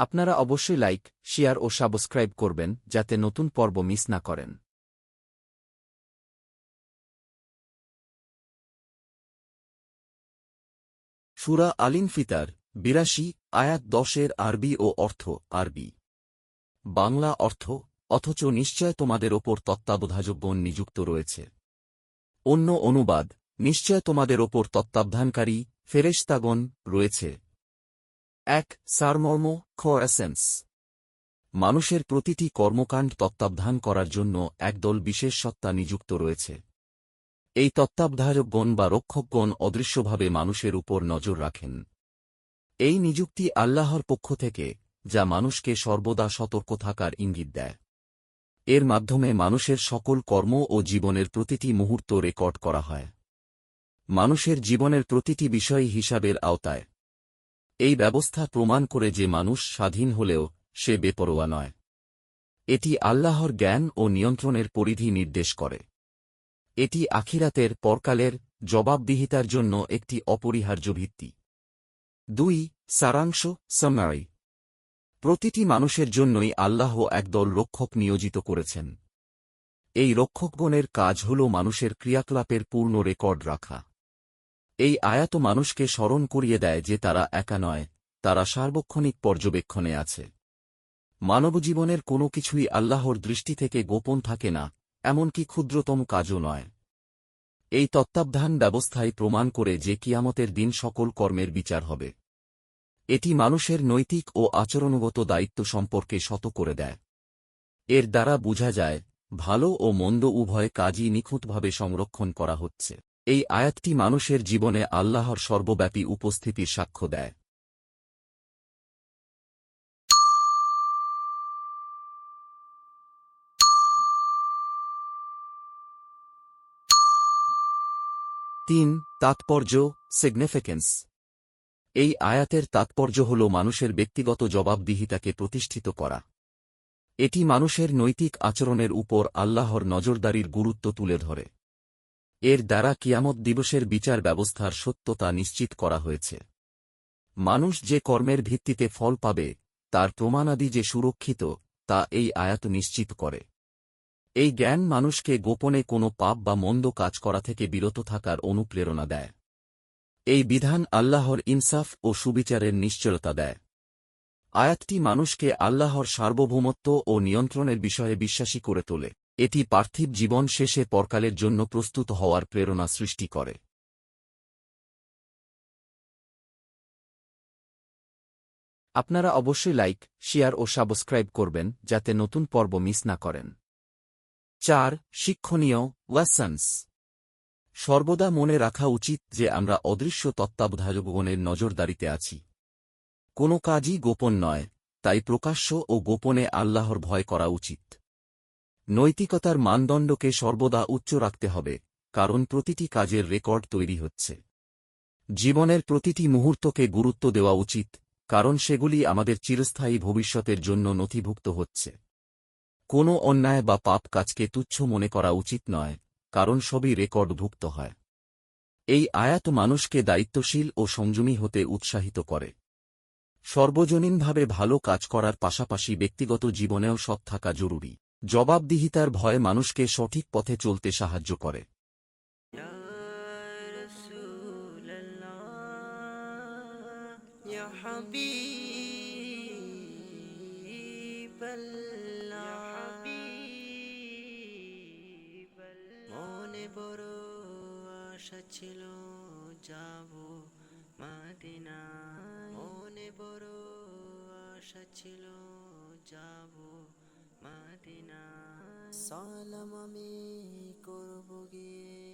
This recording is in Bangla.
আপনারা অবশ্যই লাইক, শেয়ার ও সাবস্ক্রাইব করবেন, যাতে নতুন পর্ব মিস না করেন। সুরা আলিন ফিতার বিরাশি, আয়াত দশের আরবি ও অর্থ, আরবি। বাংলা অর্থ, অথচ নিশ্চয় তোমাদের ওপর তত্ত্বাবধায়কগণ নিযুক্ত রয়েছে। অন্য অনুবাদ, নিশ্চয় তোমাদের ওপর তত্ত্বাবধানকারী, ফেরেশতাগণ রয়েছে। এক সারমর্ম খোয়াসেন্স মানুষের প্রতিটি কর্মকাণ্ড তত্ত্বাবধান করার জন্য একদল বিশেষ সত্তা নিযুক্ত রয়েছে। এই তত্ত্বাবধায়কগণ বা রক্ষকগণ অদৃশ্যভাবে মানুষের উপর নজর রাখেন। এই নিযুক্তি আল্লাহর পক্ষ থেকে, যা মানুষকে সর্বদা সতর্ক থাকার ইঙ্গিত দেয়। এর মাধ্যমে মানুষের সকল কর্ম ও জীবনের প্রতিটি মুহূর্ত রেকর্ড করা হয়। মানুষের জীবনের প্রতিটি বিষয় হিসাবের আওতায়। এই ব্যবস্থা প্রমাণ করে যে মানুষ স্বাধীন হলেও সে বেপরোয়া নয়। এটি আল্লাহর জ্ঞান ও নিয়ন্ত্রণের পরিধি নির্দেশ করে। এটি আখিরাতের পরকালের জবাবদিহিতার জন্য একটি অপরিহার্য ভিত্তি। দুই, সারাংশ সামারি প্রতিটি মানুষের জন্যই আল্লাহ একদল রক্ষক নিয়োজিত করেছেন। এই রক্ষকগণের কাজ হল মানুষের ক্রিয়াকলাপের পূর্ণ রেকর্ড রাখা। এই আয়াত মানুষকে স্মরণ করিয়ে দেয় যে তারা একা নয়, তারা সার্বক্ষণিক পর্যবেক্ষণে আছে। মানবজীবনের কোনো কিছুই আল্লাহর দৃষ্টি থেকে গোপন থাকে না, এমনকি ক্ষুদ্রতম কাজও নয়। এই তত্ত্বাবধান ব্যবস্থায় প্রমাণ করে যে কিয়ামতের দিন সকল কর্মের বিচার হবে। এটি মানুষের নৈতিক ও আচরণগত দায়িত্ব সম্পর্কে শত করে দেয়। এর দ্বারা বোঝা যায়, ভালো ও মন্দ উভয় কাজই নিখুঁতভাবে সংরক্ষণ করা হচ্ছে। এই আয়াতটি মানুষের জীবনে আল্লাহর সর্বব্যাপী উপস্থিতির সাক্ষ্য দেয়। তিন, তাৎপর্য সিগনিফিকেন্স এই আয়াতের তাৎপর্য হল মানুষের ব্যক্তিগত জবাবদিহিতাকে প্রতিষ্ঠিত করা। এটি মানুষের নৈতিক আচরণের উপর আল্লাহর নজরদারির গুরুত্ব তুলে ধরে। এর দ্বারা কিয়ামত দিবসের বিচার ব্যবস্থার সত্যতা নিশ্চিত করা হয়েছে। মানুষ যে কর্মের ভিত্তিতে ফল পাবে, তার প্রমাণাদি যে সুরক্ষিত, তা এই আয়াত নিশ্চিত করে। এই জ্ঞান মানুষকে গোপনে কোনো পাপ বা মন্দ কাজ করা থেকে বিরত থাকার অনুপ্রেরণা দেয়। এই বিধান আল্লাহর ইনসাফ ও সুবিচারের নিশ্চয়তা দেয়। আয়াতটি মানুষকে আল্লাহর সার্বভৌমত্ব ও নিয়ন্ত্রণের বিষয়ে বিশ্বাসী করে তোলে। এটি পার্থিব জীবন শেষে পরকালের জন্য প্রস্তুত হওয়ার প্রেরণা সৃষ্টি করে। আপনারা অবশ্যই লাইক, শেয়ার ও সাবস্ক্রাইব করবেন, যাতে নতুন পর্ব মিস না করেন। চার, শিক্ষণীয় লেসন্স সর্বদা মনে রাখা উচিত যে আমরা অদৃশ্য তত্ত্বাবধায়কগণের নজরদারিতে আছি। কোনো কাজই গোপন নয়, তাই প্রকাশ্য ও গোপনে আল্লাহর ভয় করা উচিত। নৈতিকতার মানদণ্ডকে সর্বদা উচ্চ রাখতে হবে, কারণ প্রতিটি কাজের রেকর্ড তৈরি হচ্ছে। জীবনের প্রতিটি মুহূর্তকে গুরুত্ব দেওয়া উচিত, কারণ সেগুলি আমাদের চিরস্থায়ী ভবিষ্যতের জন্য নথিভুক্ত হচ্ছে। কোনো অন্যায় বা পাপ কাজকে তুচ্ছ মনে করা উচিত নয়, কারণ সবই রেকর্ডভুক্ত হয়। এই আয়াত মানুষকে দায়িত্বশীল ও সংযমী হতে উৎসাহিত করে। সর্বজনীনভাবে ভালো কাজ করার পাশাপাশি ব্যক্তিগত জীবনেও সৎ থাকা জরুরি। জবাবদিহিতার ভয় মানুষকে সঠিক পথে চলতে সাহায্য করে। মনে বড় আশা ছিল যাব মাদিনা মনে বড় আশা ছিল যাব মাদিনা সালাম আমি করব গিয়ে।